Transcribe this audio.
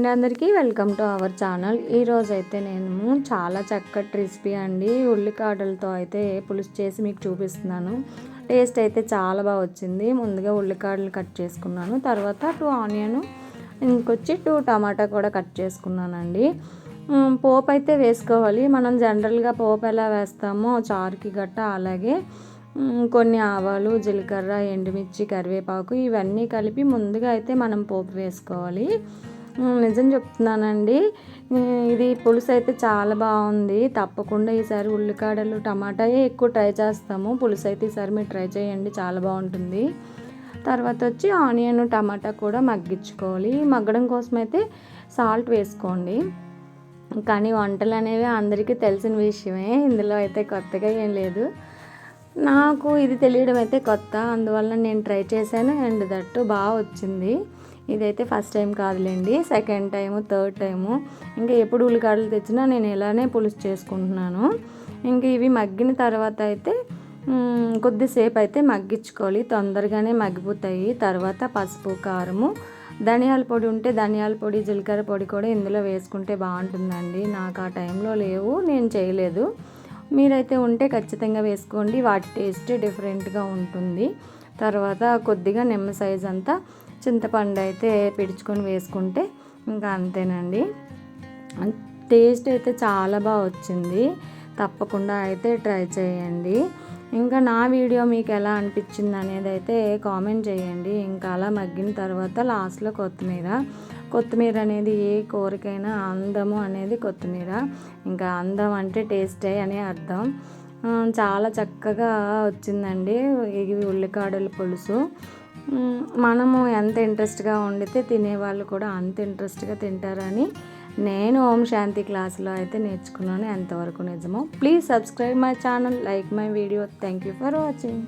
And అందరికీ welcome to our channel. ఈరోజు అయితే నేను చాలా చక్కటి రెసిపీ అండి. ఉల్లికాడలతో అయితే పులుసు చేసి మీకు చూపిస్తున్నాను. టేస్ట్ అయితే చాలా బాగా వచ్చింది. ముందుగా ఉల్లికాడలు కట్ చేసుకున్నాను. తర్వాత టూ ఆనియన్ ఇంకొచ్చి టూ టమాటా కూడా కట్ చేసుకున్నానండి. పోపు అయితే వేసుకోవాలి. మనం జనరల్గా పోపు ఎలా వేస్తామో చారుకి గట్ట అలాగే కొన్ని ఆవాలు జీలకర్ర ఎండుమిర్చి కరివేపాకు ఇవన్నీ కలిపి ముందుగా అయితే మనం పోపు వేసుకోవాలి. నిజం చెప్తున్నానండి. ఇది పులుసు అయితే చాలా బాగుంది. తప్పకుండా ఈసారి ఉల్లికాడలు టమాటాయే ఎక్కువ ట్రై చేస్తాము. పులుసు అయితే ఈసారి మీరు ట్రై చేయండి చాలా బాగుంటుంది. తర్వాత వచ్చి ఆనియన్ టమాటా కూడా మగ్గించుకోవాలి. మగ్గడం కోసం అయితే సాల్ట్ వేసుకోండి. కానీ వంటలు అనేవి అందరికీ తెలిసిన విషయమే. ఇందులో అయితే కొత్తగా ఏం లేదు. నాకు ఇది తెలియడం అయితే కొత్త. అందువల్ల నేను ట్రై చేశాను అండ్ దట్టు బాగా వచ్చింది. ఇదైతే ఫస్ట్ టైం కాదులేండి సెకండ్ టైము థర్డ్ టైము. ఇంకా ఎప్పుడు ఉల్లిగడ్డలు తెచ్చినా నేను ఇలానే పులుసు చేసుకుంటున్నాను. ఇంకా ఇవి మగ్గిన తర్వాత అయితే కొద్దిసేపు అయితే మగ్గించుకోవాలి. తొందరగానే మగ్గిపోతాయి. తర్వాత పసుపు కారము ధనియాల పొడి ఉంటే ధనియాల పొడి జీలకర్ర పొడి కూడా ఇందులో వేసుకుంటే బాగుంటుందండి. నాకు ఆ టైంలో లేవు నేను చేయలేదు. మీరైతే ఉంటే ఖచ్చితంగా వేసుకోండి. వాటి టేస్ట్ డిఫరెంట్గా ఉంటుంది. తర్వాత కొద్దిగా నిమ్మ సైజ్ అంతా చింతపండు అయితే పిడుచుకొని వేసుకుంటే ఇంకా అంతేనండి. టేస్ట్ అయితే చాలా బాగా వచ్చింది. తప్పకుండా అయితే ట్రై చేయండి. ఇంకా నా వీడియో మీకు ఎలా అనిపించింది అనేది అయితే కామెంట్ చేయండి. ఇంకా అలా మగ్గిన తర్వాత లాస్ట్లో కొత్తిమీర కొత్తిమీర అనేది ఏ కూరకైనా అందము అనేది కొత్తిమీర. ఇంకా అందం అంటే టేస్టే అని అర్థం. చాలా చక్కగా వచ్చిందండి ఇవి ఉల్లికాడల పులుసు. మనము ఎంత ఇంట్రెస్ట్గా వండితే తినేవాళ్ళు కూడా అంత ఇంట్రెస్ట్గా తింటారని నేను ఓం శాంతి క్లాస్లో అయితే నేర్చుకున్నాను ఎంతవరకు నిజమో. Please subscribe my channel like my video thank you for watching